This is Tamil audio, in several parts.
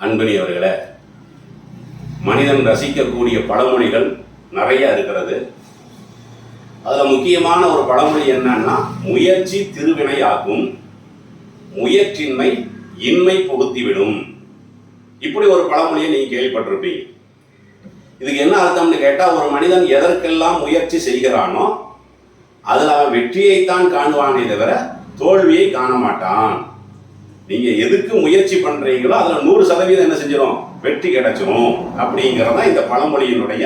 அன்பனி அவர்களே மனிதன் ரசிக்கக்கூடிய பழமொழிகள் நிறைய இருக்கிறது. அதில் முக்கியமான ஒரு பழமொழி என்னன்னா முயற்சி திருவினையாக்கும் முயற்சின்மை இன்மை புகுத்திவிடும். இப்படி ஒரு பழமொழியை நீ கேள்விப்பட்டிருப்பீங்க. இதுக்கு என்ன அர்த்தம்னு கேட்டால் ஒரு மனிதன் எதற்கெல்லாம் முயற்சி செய்கிறானோ அதில் அவன் வெற்றியைத்தான் காணுவானே தவிர தோல்வியை காண மாட்டான் நீங்க எதுக்கு முயற்சி பண்றீங்களோ அதுல நூறு சதவீதம் என்ன செஞ்சிடும் வெற்றி கிடைச்சிடும் அப்படிங்கிறது தான் இந்த பழமொழியினுடைய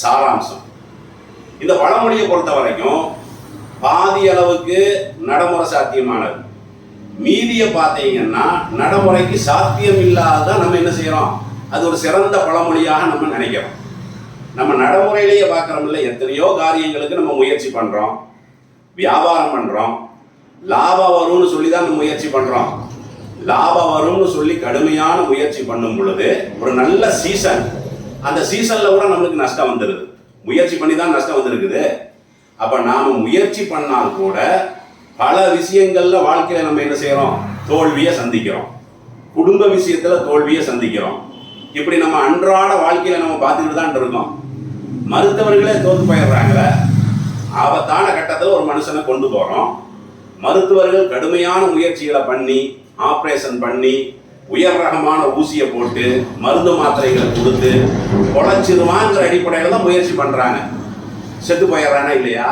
சாராம்சம். இந்த பழமொழியை பொறுத்த வரைக்கும் பாதி அளவுக்கு நடைமுறை சாத்தியமானது. மீதியை பார்த்தீங்கன்னா நடைமுறைக்கு சாத்தியம் இல்லாத நம்ம என்ன செய்யறோம்? அது ஒரு சிறந்த பழமொழியாக நம்ம நினைக்கிறோம். நம்ம நடைமுறையிலேயே பார்க்குறோம்ல எத்தனையோ காரியங்களுக்கு நம்ம முயற்சி பண்றோம். வியாபாரம் பண்றோம். லாபம் வரும்னு சொல்லி தான் நம்ம முயற்சி பண்றோம். லாபம் வரும்னு சொல்லி கடுமையான முயற்சி பண்ணும் பொழுது ஒரு நல்ல சீசன் அந்த சீசன்ல கூட நம்மளுக்கு நஷ்டம் வந்துடுது முயற்சி பண்ணி தான் நஷ்டம் வந்திருக்குது. அப்ப நாம முயற்சி பண்ணால் கூட பல விஷயங்கள்ல வாழ்க்கையில நம்ம என்ன செய்யறோம்? தோல்வியை சந்திக்கிறோம். குடும்ப விஷயத்துல தோல்வியை சந்திக்கிறோம். இப்படி நம்ம அன்றாட வாழ்க்கையில நம்ம பார்த்துக்கிட்டு தான் இருக்கோம். மருத்துவர்களே தோத்து போயிடுறாங்கள. ஆபத்தான கட்டத்தில் ஒரு மனுஷனை கொண்டு போகிறோம் மருத்துவர்கள் கடுமையான முயற்சிகளை பண்ணி ஆப்ரேஷன் பண்ணி உயர் ரகமான ஊசியை போட்டு மருந்து மாத்திரைகளை கொடுத்து பொழைச்சிருவாங்கிற அடிப்படையில் தான் முயற்சி பண்ணுறாங்க செத்து போயிடுறானா இல்லையா?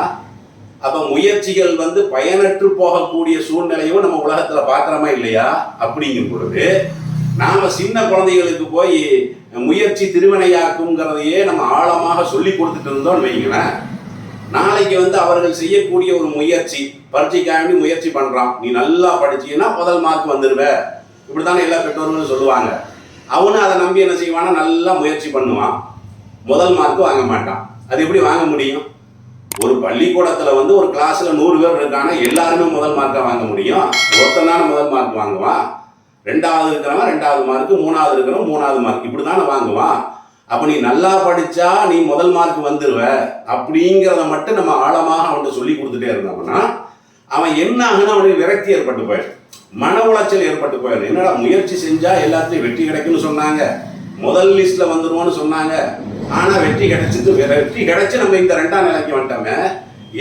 அப்போ முயற்சிகள் வந்து பயனற்று போகக்கூடிய சூழ்நிலையும் நம்ம உலகத்தில் பார்க்குறோமா இல்லையா? அப்படிங்கும் பொழுது நாம் சின்ன குழந்தைகளுக்கு போய் முயற்சி திருவினையாக்குங்கிறதையே நம்ம ஆழமாக சொல்லி கொடுத்துட்டு இருந்தோம்னு வைங்களேன். நாளைக்கு வந்து அவர்கள் செய்யக்கூடிய ஒரு முயற்சி பரீட்சைக்காண்டி முயற்சி பண்றான். நீ நல்லா படிச்சீங்கன்னா முதல் மார்க் வந்துருவ. இப்படித்தானே எல்லா பெற்றோர்களும் சொல்லுவாங்க. அவனும் அதை நம்பி என்ன செய்வானா நல்லா முயற்சி பண்ணுவான். முதல் மார்க் வாங்க மாட்டான். அது எப்படி வாங்க முடியும்? ஒரு பள்ளிக்கூடத்துல வந்து ஒரு கிளாஸ்ல நூறு பேர் இருக்கானா எல்லாருமே முதல் மார்க்கா வாங்க முடியும். ஒருத்தனான முதல் மார்க் வாங்குவான். ரெண்டாவது இருக்கிறவன் ரெண்டாவது மார்க் மூணாவது இருக்கிறவன் மூணாவது மார்க் இப்படி தானே வாங்குவான். அப்போ நீ நல்லா படித்தா நீ முதல் மார்க் வந்துடுவ அப்படிங்கிறத மட்டும் நம்ம ஆழமாக அவன்கிட்ட சொல்லி கொடுத்துட்டே இருந்தோம்னா அவன் என்ன ஆகுனா அவனுக்கு விரக்தி ஏற்பட்டு போயிடும். மன உளைச்சல் ஏற்பட்டு போயிடும். என்னடா முயற்சி செஞ்சா எல்லாத்துலயும் வெற்றி கிடைக்கும்னு சொன்னாங்க. முதல் லிஸ்ட்ல வந்துடுவோன்னு சொன்னாங்க. ஆனா வெற்றி கிடைச்சது வெற்றி கிடைச்சு நம்ம இந்த ரெண்டாம் நிலைக்கு வந்துட்டோமே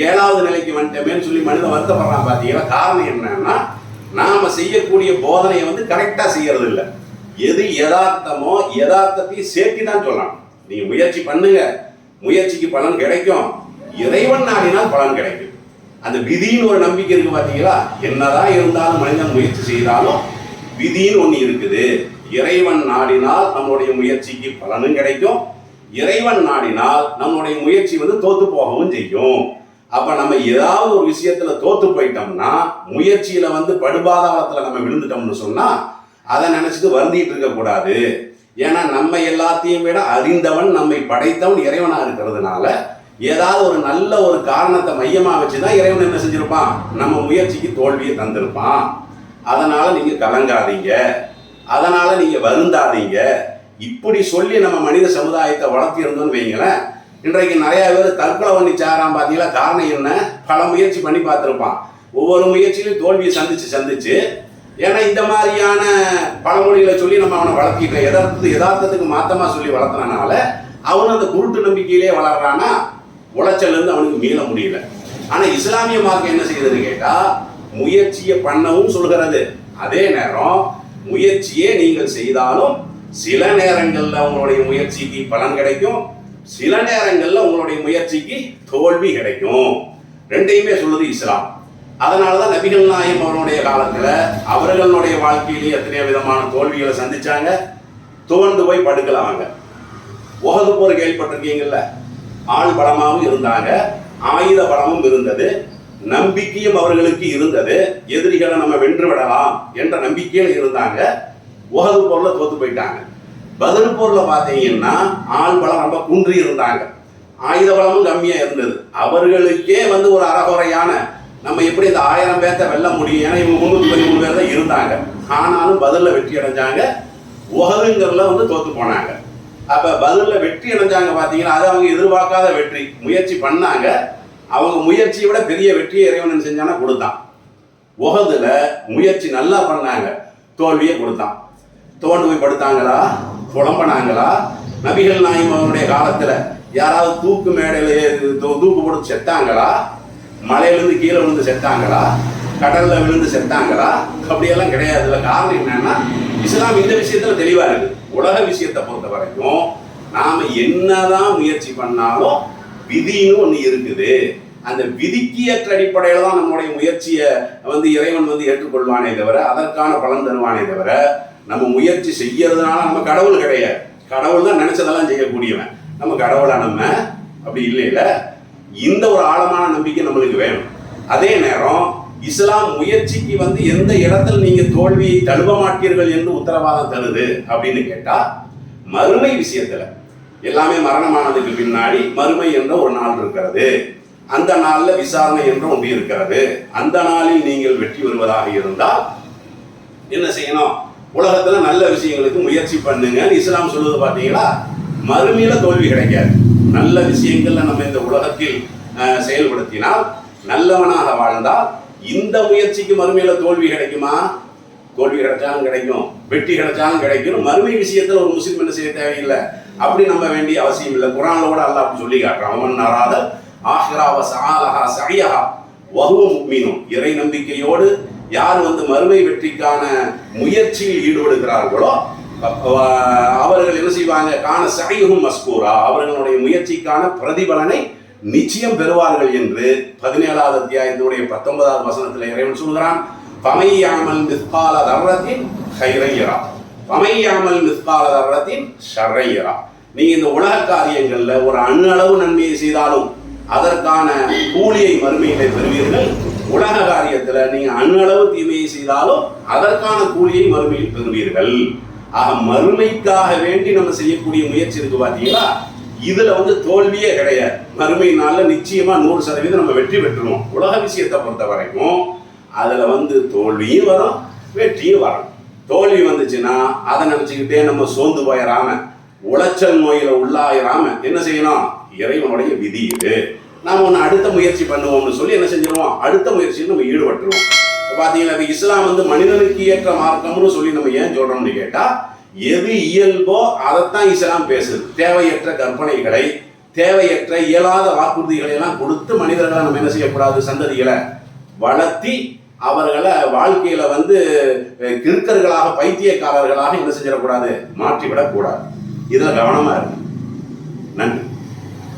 ஏழாவது நிலைக்கு வந்துட்டோமேன்னு சொல்லி மனிதன் வருத்தப்படுறான் பாத்தீங்களா? காரணம் என்னன்னா நாம செய்யக்கூடிய போதனையை வந்து கரெக்டா செய்யறது இல்லை எது யதார்த்தமோ யதார்த்தத்தையும் சேர்த்தி தான் சொல்லலாம் நீங்க முயற்சி பண்ணுங்க. முயற்சிக்கு பலன் கிடைக்கும். இறைவன் நாடினால் பலன் கிடைக்கும். அந்த விதின்னு ஒரு நம்பிக்கை இருக்கு பார்த்தீங்களா என்னதான் இருந்தாலும் மனிதன் முயற்சி செய்தாலும் விதின்னு ஒன்று இருக்குது. இறைவன் நாடினால் நம்மளுடைய முயற்சிக்கு பலனும் கிடைக்கும். இறைவன் நாடினால் நம்மளுடைய முயற்சி வந்து தோத்து போகவும் செய்யும். அப்ப நம்ம ஏதாவது ஒரு விஷயத்துல தோத்து போயிட்டோம்னா முயற்சியில வந்து படுபாதாளத்துல நம்ம விழுந்துட்டோம்னு சொன்னா அதை நினச்சிட்டு வருந்திட்டு இருக்கக்கூடாது ஏன்னா நம்ம எல்லாத்தையும் விட அறிந்தவன் நம்மை படைத்தவன் இறைவனாக இருக்கிறதுனால ஏதாவது ஒரு நல்ல ஒரு காரணத்தை மையமாக வச்சு தான் இறைவன் என்ன செஞ்சிருப்பான்? நம்ம முயற்சிக்கு தோல்வியை தந்திருப்பான். அதனால் நீங்கள் கலங்காதீங்க. அதனால் நீங்கள் வருந்தாதீங்க. இப்படி சொல்லி நம்ம மனித சமுதாயத்தை வளர்த்திருந்தோம்னு வைங்களேன் இன்றைக்கு நிறையா பேர் தற்கொலை பண்ணி சாராம் பார்த்தீங்களா? காரணம் என்ன? பல முயற்சி பண்ணி பார்த்துருப்பான். ஒவ்வொரு முயற்சியிலும் தோல்வியை சந்திச்சு சந்திச்சு ஏன்னா இந்த மாதிரியான பழமொழிகளை சொல்லி நம்ம அவனை வளர்த்திட்டோம் யதார்த்தத்து யதார்த்தத்துக்கு மாத்தமா சொல்லி வளர்த்தனால அவன் அந்த குருட்டு நம்பிக்கையிலே வளர்றானா உளைச்சல்ல இருந்து அவனுக்கு மீள முடியல. ஆனா இஸ்லாமிய மார்க்கம் என்ன செய்யுதுன்னு கேட்டா முயற்சியை பண்ணவும் சொல்கிறது அதே நேரம் முயற்சியே நீங்கள் செய்தாலும் சில நேரங்களில் உங்களுடைய முயற்சிக்கு பலன் கிடைக்கும். சில நேரங்களில் உங்களுடைய முயற்சிக்கு தோல்வி கிடைக்கும். ரெண்டையுமே சொல்லுது இஸ்லாம். அதனாலதான் நபிகள் நாயம் அவருடைய காலத்துல அவர்களுடைய வாழ்க்கையிலேயே எத்தனையோ விதமான தோல்விகளை சந்திச்சாங்க. துவண்டு போய் படுக்கலாங்க உகது போர் கேள்விப்பட்டிருக்கீங்கல்ல? ஆள் பலமாகவும் இருந்தாங்க. ஆயுத பலமும் இருந்தது. நம்பிக்கையும் அவர்களுக்கு இருந்தது. எதிரிகளை நம்ம வென்று விடலாம் என்ற நம்பிக்கையில் இருந்தாங்க. உகது போர்ல தோத்து போயிட்டாங்க. பதில் போர்ல பாத்தீங்கன்னா ஆள் பலம் ரொம்ப குன்றி இருந்தாங்க. ஆயுத பலமும் கம்மியா இருந்தது. அவர்களுக்கே வந்து ஒரு அறகுறையான நம்ம எப்படி இந்த ஆயிரம் பேர்த்த வெல்ல முடியும்? ஏன்னா இவங்க முன்னூத்தி பதிமூணு பேர் தான் இருந்தாங்க. ஆனாலும் பதிலில் வெற்றி அடைஞ்சாங்க. உகதுங்கிறதுல வந்து தோத்து போனாங்க. அப்ப பதிலில் வெற்றி அடைஞ்சாங்க பார்த்தீங்கன்னா அது அவங்க எதிர்பார்க்காத வெற்றி முயற்சி பண்ணாங்க. அவங்க முயற்சியை விட பெரிய வெற்றியை இறைவன் செஞ்சானா கொடுத்தான். உகதுல முயற்சி நல்லா பண்ணாங்க. தோல்வியை கொடுத்தான். தோண்டு போய் படுத்தாங்களா? புலம்பனாங்களா? நபிகள் நாயும் அவனுடைய காலத்தில் யாராவது தூக்கு மேடையில் தூக்கு போட்டு செத்தாங்களா? மலையிலிருந்து கீழே விழுந்து செத்தாங்களா? கடல்ல விழுந்து செத்தாங்களா? அப்படியெல்லாம் கிடையாது. இல்லை காரணம் என்னன்னா இஸ்லாம் இந்த விஷயத்துல தெளிவா இருக்கு. உலக விஷயத்தை பொறுத்த வரைக்கும் நாம என்னதான் முயற்சி பண்ணாலும் விதின்னு ஒண்ணு இருக்குது. அந்த விதிக்கு ஏற்ற அடிப்படையில தான் நம்முடைய முயற்சியை வந்து இறைவன் வந்து ஏற்றுக்கொள்வானே தவிர அதற்கான பலன் தருவானே தவிர நம்ம முயற்சி செய்யறதுனால நம்ம கடவுள் கிடையாது. கடவுள் தான் நினைச்சதெல்லாம் செய்யக்கூடியவன். நம்ம கடவுளா நம்ம? அப்படி இல்லை இந்த ஒரு ஆழமான நம்பிக்கை அதே நேரம் இஸ்லாம் முயற்சிக்கு வந்து எந்த இடத்தில் நீங்க தோல்வியை தழுவ மாட்டீர்கள் என்று உத்தரவாதம் தருது அப்படின்னு கேட்டா மறுமை விஷயத்துல. எல்லாமே மரணமானதுக்கு பின்னாடி மறுமை என்ற ஒரு நாள் இருக்கிறது. அந்த நாள்ல விசாரணை என்ற ஒன்று இருக்கிறது. அந்த நாளில் நீங்கள் வெற்றி பெறுவதாக இருந்தால் என்ன செய்யணும்? உலகத்துல நல்ல விஷயங்களுக்கு முயற்சி பண்ணுங்க இஸ்லாம் சொல்லுவது பாத்தீங்களா? மறுமையில தோல்வி கிடைக்காது. நல்ல விஷயங்கள்ல நம்ம இந்த உலகத்தில் செயல்படுத்தினால் நல்லவனாக வாழ்ந்தால் இந்த முயற்சிக்கு மறுமையில தோல்வி கிடைக்குமா? தோல்வி கிடைச்சாலும் கிடைக்கும். வெற்றி கிடைச்சாலும் கிடைக்கும். மறுமை விஷயத்துல ஒரு முஸ்லீம் என்ன செய்ய தேவையில்லை? அப்படி நம்ப வேண்டிய அவசியம் இல்லை. குரான்ல கூட அல்ல அப்படி சொல்லி காட்டுறான். அவன் நராத ஆஹ்ராவ சாலஹா சரியஹா வகுவ மீனும் இறை நம்பிக்கையோடு யார் வந்து மறுமை வெற்றிக்கான முயற்சியில் ஈடுபடுகிறார்களோ அவர்கள் என்ன செய்வாங்க? காண சகையும் மஸ்கூரா. அவர்களுடைய முயற்சிக்கான பிரதிபலனை நிச்சயம் பெறுவார்கள் என்று பதினேழாவது அத்தியாயத்தினுடைய பத்தொன்பதாவது வசனத்தில் இறைவன் சொல்கிறான் பமையாமல் மிஸ்கால தர்றத்தின் ஹைரையரா பமையாமல் மிஸ்கால தர்றத்தின் ஷர்ரையரா நீங்க இந்த உலக காரியங்கள்ல ஒரு அண்ணளவு அளவு நன்மையை செய்தாலும் அதற்கான கூலியை மறுமையிலே பெறுவீர்கள். உலக காரியத்துல நீங்க அண்ணளவு அளவு தீமையை செய்தாலும் அதற்கான கூலியை மறுமையில் பெறுவீர்கள். ஆக மறுமைக்காக வேண்டி நம்ம செய்யக்கூடிய முயற்சி இருக்கு பாத்தீங்களா? இதுல வந்து தோல்வியே கிடையாது. மறுமை நாள்ல நிச்சயமா நூறு சதவீதம் நம்ம வெற்றி பெற்றுருவோம். உலக விஷயத்தை பொறுத்த வரைக்கும் அதுல வந்து தோல்வியும் வரும் வெற்றியும் வரும். தோல்வி வந்துச்சுன்னா அதை நினைச்சுக்கிட்டே நம்ம சோர்ந்து போயிடாம உளைச்சல் நோயில உள்ளாயிராம என்ன செய்யணும்? இறைவனுடைய விதி இது. நாம ஒன்று அடுத்த முயற்சி பண்ணுவோம்னு சொல்லி என்ன செஞ்சிருவோம்? அடுத்த முயற்சியில் நம்ம ஈடுபட்டுருவோம். இப்ப பாத்தீங்கன்னா இஸ்லாம் வந்து மனிதனுக்கு ஏற்ற மார்க்கம்னு சொல்லி நம்ம ஏன் சொல்றோம்னு கேட்டா எது இயல்போ அதைத்தான் இஸ்லாம் பேசுது. தேவையற்ற கற்பனைகளை தேவையற்ற இயலாத வாக்குறுதிகளை எல்லாம் கொடுத்து மனிதர்களை நம்ம என்ன செய்யக்கூடாது? சந்ததிகளை வளர்த்தி அவர்களை வாழ்க்கையில வந்து கிருக்கர்களாக பைத்தியக்காரர்களாக என்ன செஞ்சிடக்கூடாது? மாற்றிவிடக்கூடாது. இதில் கவனமா இருக்கு நன்றி.